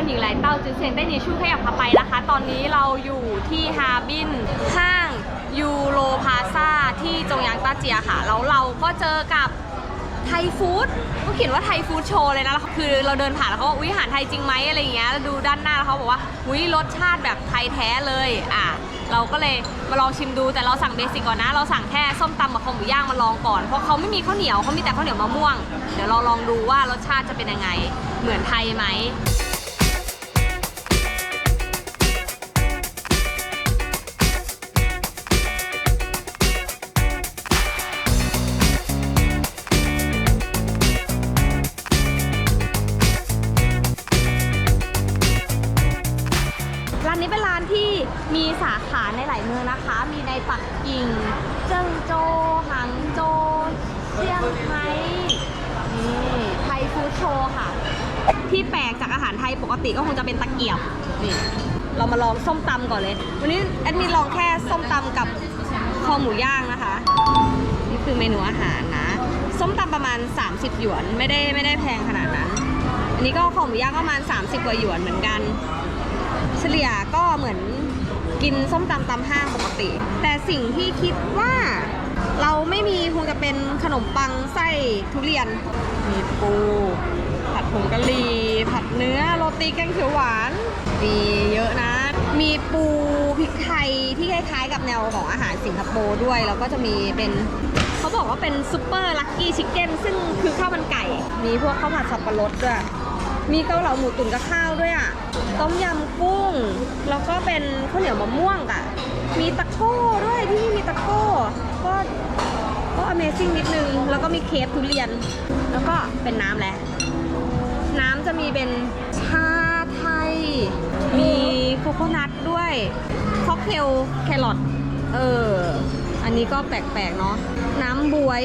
คนหญิงหลายเต้าจือเซียงได้หนีชู่ขยับพาไปนะคะ ตอนนี้เราอยู่ที่ฮาร์บินห้างยูโรพาซาที่จงยางต้าเจียค่ะ แล้วเราก็เจอกับไทยฟู้ดเขาเขียนว่าไทยฟู้ดโชว์เลยนะแล้วคือเราเดินผ่านแล้วเขาบอกอุ้ยอาหารไทยจริงไหมอะไรอย่างเงี้ยแล้วดูด้านหน้าแล้วเขาบอกว่าอุ้ยรสชาติแบบไทยแท้เลยอะเราก็เลยมาลองชิมดูแต่เราสั่งเบสิกก่อนนะ เราสั่งแค่ส้มตำกับคอหมูย่างมาลองก่อนเพราะเขาไม่มีข้าวเหนียวเขามีแต่ข้าวเหนียวมะม่วง เดี๋ยวเราลองดูว่ารสชาติจะเป็นยังไงเหมือนไทยไหม มีสาขาในหลายเมืองนะคะ มีในปักกิ่ง เจิ้งโจวหางโจวเซี่ยงไฮ้นี่ไทยฟู้ดโชว์ค่ะ ที่แปลกจากอาหารไทยปกติก็คงจะเป็นตะเกียบนี่เรามาลองส้มตำก่อนเลย วันนี้แอดมินลองแค่ส้มตำกับคอหมูย่างนะคะ นี่คือเมนูอาหารนะ ส้มตำประมาณ 30 หยวนไม่ได้ไม่ได้แพงขนาดนั้น อันนี้ก็คอหมูย่างก็ประมาณ 30 กว่าหยวนเหมือนกัน เฉลี่ยก็เหมือน กินส้มตำตำห้างปกติ แต่สิ่งที่คิดว่าเราไม่มีคงจะเป็นขนมปังไส้ทุเรียน มีปู ผัดผงกะหรี่ ผัดเนื้อโรตีแกงเขียวหวาน มีเยอะนะ มีปูพริกไทยที่คล้ายๆ กับแนวของอาหารสิงคโปร์ด้วย แล้วก็จะมีเป็นเขาบอกว่าเป็นซูเปอร์ลักกี้ชิคเก้นซึ่งคือข้าวมันไก่ มีพวกข้าวผัดสับปะรดด้วย มีเกาเหลาหมูตุ๋นกับข้าวด้วยอะ ต้มยำกุ้ง แล้วก็เป็นข้าวเหนียวมะม่วงอะ มีตะโก้ด้วยที่นี่มีตะโก้ ก็ก็ Amazing นิดนึง แล้วก็มีเคฟทุเรียน แล้วก็เป็นน้ำแหละ น้ำจะมีเป็นชาไทย มีโคโคนัทด้วยค็อกเทลแครอท เออ อันนี้ก็แปลกๆเนาะ น้ำบวย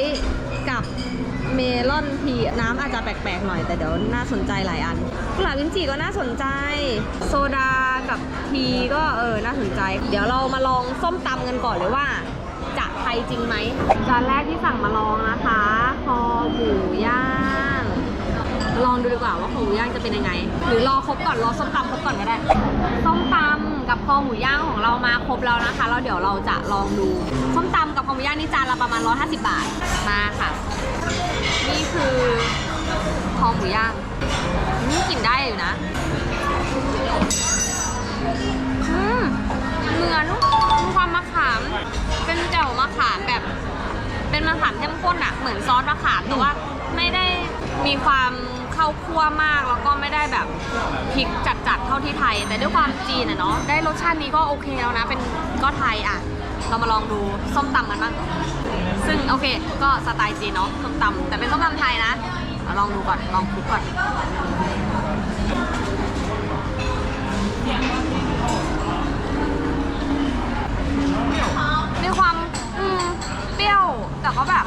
กับเมลอนทีน้ำอาจจะแปลกๆหน่อยแต่เดี๋ยวน่าสนใจหลายอันกุหลาบลิ้นจี่ก็น่าสนใจ โซดากับทีก็เออน่าสนใจ เดี๋ยวเรามาลองส้มตำกันก่อนเลยว่าจะไทยจริงไหมจานแรกที่สั่งมาลองนะคะคอหมูย่างลองดูดีกว่าว่าคอหมูย่างจะเป็นยังไง หรือรอครบก่อนรอส้มตำครบก่อนก็ได้ส้มตำกับคอหมูย่างของเรามาครบแล้วนะคะแล้วเดี๋ยวเราจะลองดูส้มตำกับคอห มูย่างนี่จานละประมาณ 150 บาท มาค่ะ นี่คือคอหมูย่างนี่กินได้อยู่นะอืมเหมือนมีความมะขาม เป็นแจ่วมะขามแบบ เป็นมะขามเข้มข้นอะเหมือนซอสมะขามแต่ว่าไม่ได้มีความเข้าคั่วมากแล้วก็ไม่ได้แบบพริกจัดๆเท่าที่ไทย แต่ด้วยความจีนอะเนาะได้รสชาตินี้ก็โอเคแล้วนะ เป็นก็ไทยอะ เรามาลองดูส้มตำกันบ้างซึ่งโอเคก็สไตล์จีนเนาะส้มตำแต่เป็นส้มตำไทยนะเอาลองดูก่อนลองคลุกก่อนมีความอืมเปรี้ยวแต่ก็แบบ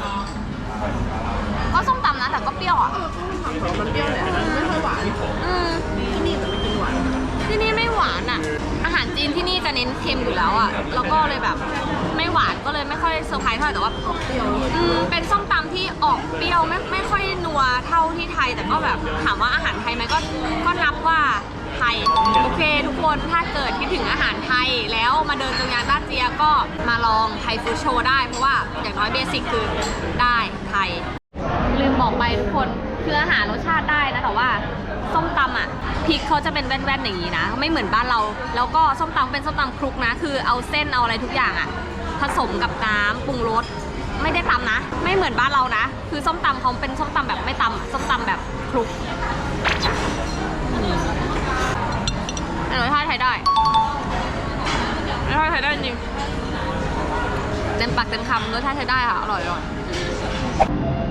ก็ส้มตำนะแต่ก็เปรี้ยวอะมันเปรี้ยวเนี่ยมันไม่ค่อยหวานอืมที่นี่แต่ไม่กินหวานที่นี่ไม่หวานอะอาหารจีนที่นี่จะเน้นเค็มอยู่แล้วอะ แล้วก็เลยแบบไม่หวานก็เลยไม่ค่อยเซอร์ไพรส์เท่าไหร่แต่ว่าเปรี้ยวอืมเป็นส้มตำที่ออกเปรี้ยวไม่ไม่ค่อยนัวเท่าที่ไทย แต่ก็แบบถามว่าอาหารไทยไหมก็ก็นับว่าไทยโอเค ทุกคนถ้าเกิดคิดถึงอาหารไทยแล้วมาเดินจงยานต้านเจียก็มาลองไทยฟูโชว์ได้เพราะว่าอย่างน้อยเบสิกคือได้ไทย ลืมบอกไปทุกคนคืออาหารรสชาติได้นะแต่ว่า ส้มตำอะพริกเขาจะเป็นแว่นๆอย่างนี้นะ ไม่เหมือนบ้านเรา แล้วก็ส้มตำเป็นส้มตำคลุกนะ คือเอาเส้นเอาอะไรทุกอย่างอะ ผสมกับน้ำปรุงรสไม่ได้ตำนะ ไม่เหมือนบ้านเรานะ คือส้มตำเขาเป็นส้มตำแบบไม่ตำส้มตำแบบคลุกแต่รสชาติใช้ได้รสชาติใช้ได้จริงเต็มปากเต็มคำรสชาติใช้ได้ค่ะ อร่อยอร่อย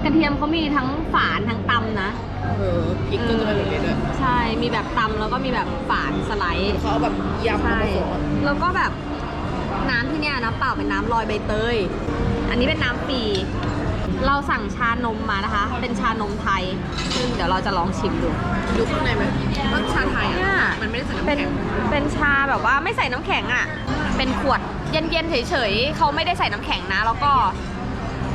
ระเทียมเขามีทั้งฝานทั้งตำนะเออพริกก็จะเป็นแบบนี้ด้วยใช่มีแบบตำแล้วก็มีแบบฝานสไลด์เขาเอาแบบยำมาใช่ผสมอะแล้วก็แบบน้ำที่เนี่ยน้ำเปล่าเป็นน้ำลอยใบเตย อันนี้เป็นน้ำฟรีเราสั่งชานมมานะคะ เป็นชานมไทย ซึ่งเดี๋ยวเราจะลองชิมดู ดูข้างในไหมว่าชาไทยเนี่ย อะมันไม่ได้ใส่น้ำเป็นแข็งเป็นชาแบบว่าไม่ใส่น้ำแข็งอะ เป็นขวดเย็นๆเฉยๆเขาไม่ได้ใส่น้ำแข็งนะ แล้วก็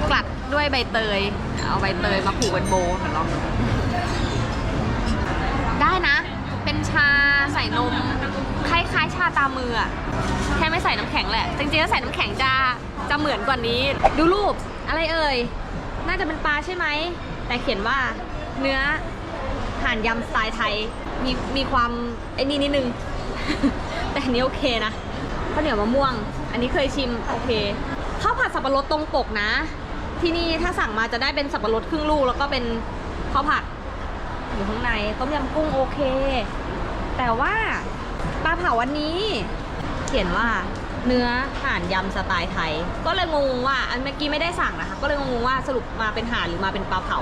กลัดด้วยใบเตย เอาใบเตยมาผูกเป็นโบว์เดี๋ยวลองได้นะ เป็นชาใส่นม คล้ายๆ ชาตามมืออะแค่ไม่ใส่น้ำแข็งแหละ จริงๆถ้าใส่น้ำแข็งจะจะเหมือนกว่านี้ ดูรูปอะไรเอ่ย น่าจะเป็นปลาใช่ไหม แต่เขียนว่าเนื้อห่านยำสไตล์ไทย มีมีความไอ้นี่นิดนึง แต่อันนี้โอเคนะข้าวเหนียวมะม่วง อันนี้เคยชิม โอเคข้าวผัดสับปะรดตรงปกนะ ที่นี่ถ้าสั่งมาจะได้เป็นสับปะรดครึ่งลูก แล้วก็เป็นข้าวผัดอยู่ข้างในต้มยำกุ้งโอเค แต่ว่าปลาเผาวันนี้ เขียนว่าเนื้อห่านยำสไตล์ไทย ก็เลยงงว่าอันเมื่อกี้ไม่ได้สั่งนะคะ ก็เลยงงว่าสรุปมาเป็นห่านหรือมาเป็นปลาเผา